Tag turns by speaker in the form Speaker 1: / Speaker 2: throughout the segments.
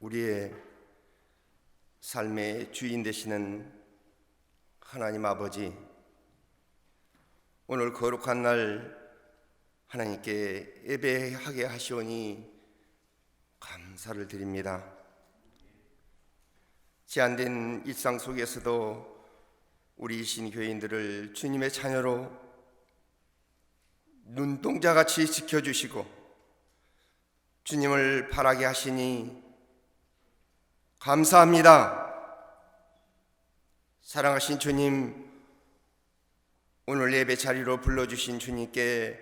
Speaker 1: 우리의 삶의 주인 되시는 하나님 아버지, 오늘 거룩한 날 하나님께 예배하게 하시오니 감사를 드립니다. 제한된 일상 속에서도 우리 신교인들을 주님의 자녀로 눈동자같이 지켜주시고 주님을 바라게 하시니 감사합니다. 사랑하신 주님, 오늘 예배 자리로 불러주신 주님께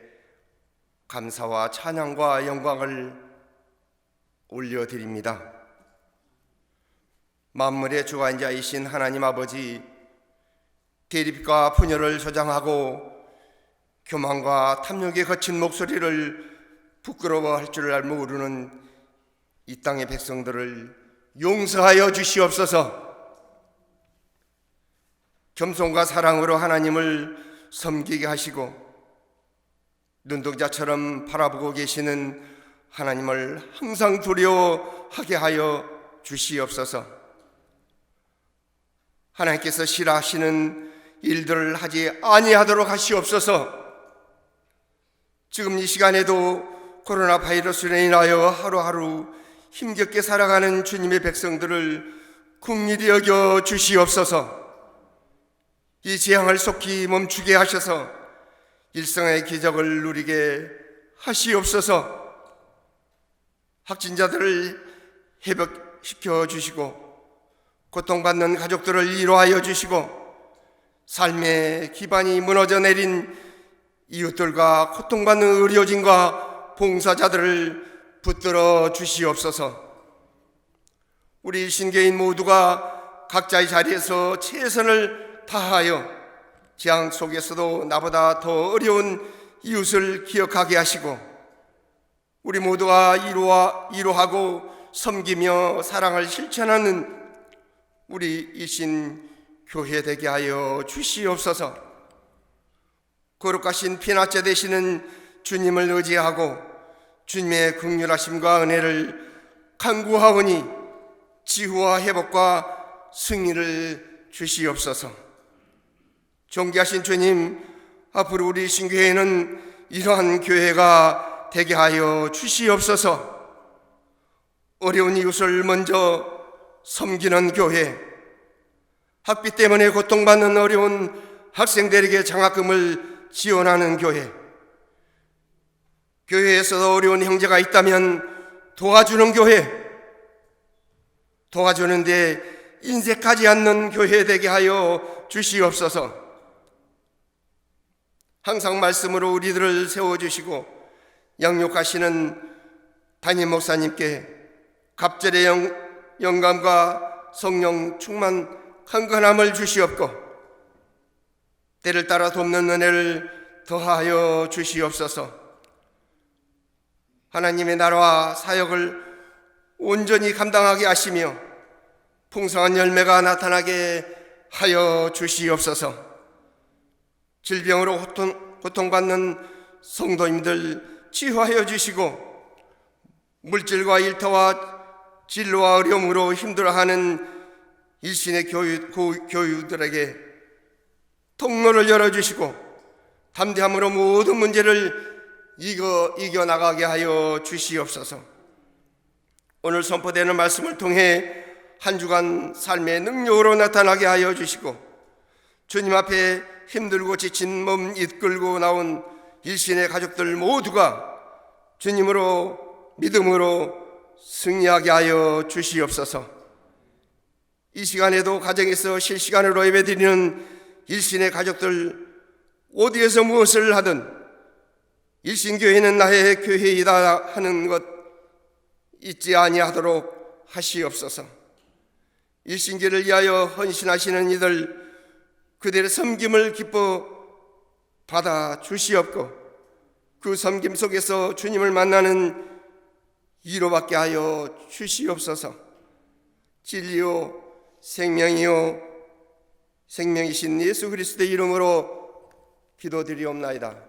Speaker 1: 감사와 찬양과 영광을 올려드립니다. 만물의 주관자이신 하나님 아버지, 대립과 분열을 조장하고 교만과 탐욕에 거친 목소리를 부끄러워할 줄 모르는 이 땅의 백성들을 용서하여 주시옵소서. 겸손과 사랑으로 하나님을 섬기게 하시고 눈동자처럼 바라보고 계시는 하나님을 항상 두려워하게 하여 주시옵소서. 하나님께서 싫어하시는 일들을 하지 아니하도록 하시옵소서. 지금 이 시간에도 코로나 바이러스로 인하여 하루하루 힘겹게 살아가는 주님의 백성들을 국리히 여겨 주시옵소서. 이 재앙을 속히 멈추게 하셔서 일상의 기적을 누리게 하시옵소서. 확진자들을 회복시켜 주시고 고통받는 가족들을 위로하여 주시고 삶의 기반이 무너져 내린 이웃들과 고통받는 의료진과 봉사자들을 붙들어 주시옵소서. 우리 신개인 모두가 각자의 자리에서 최선을 다하여 재앙 속에서도 나보다 더 어려운 이웃을 기억하게 하시고 우리 모두가 이루와 이루하고 섬기며 사랑을 실천하는 우리 이신 교회 되게 하여 주시옵소서. 거룩하신 피나째 되시는 주님을 의지하고 주님의 극률하심과 은혜를 간구하오니 지후와 회복과 승리를 주시옵소서. 존귀하신 주님, 앞으로 우리 신교회는 이러한 교회가 되게 하여 주시옵소서. 어려운 이웃을 먼저 섬기는 교회, 학비 때문에 고통받는 어려운 학생들에게 장학금을 지원하는 교회, 교회에서 어려운 형제가 있다면 도와주는 교회, 도와주는데 인색하지 않는 교회 되게 하여 주시옵소서. 항상 말씀으로 우리들을 세워주시고 양육하시는 담임 목사님께 갑절의 영, 영감과 성령 충만 강건함을 주시옵고 때를 따라 돕는 은혜를 더하여 주시옵소서. 하나님의 나라와 사역을 온전히 감당하게 하시며 풍성한 열매가 나타나게 하여 주시옵소서. 질병으로 고통, 고통받는 성도님들 치유하여 주시고 물질과 일터와 진로와 어려움으로 힘들어하는 일신의 교유, 교유들에게 통로를 열어주시고 담대함으로 모든 문제를 이겨, 이겨나가게 하여 주시옵소서 오늘 선포되는 말씀을 통해 한 주간 삶의 능력으로 나타나게 하여 주시고 주님 앞에 힘들고 지친 몸 이끌고 나온 일신의 가족들 모두가 주님으로 믿음으로 승리하게 하여 주시옵소서. 이 시간에도 가정에서 실시간으로 예배드리는 일신의 가족들 어디에서 무엇을 하든 일신교회는 나의 교회이다 하는 것 잊지 아니하도록 하시옵소서. 일신교를 위하여 헌신하시는 이들 그들의 섬김을 기뻐 받아 주시옵고 그 섬김 속에서 주님을 만나는 위로받게 하여 주시옵소서. 진리요 생명이요 생명이신 예수 그리스도의 이름으로 기도드리옵나이다.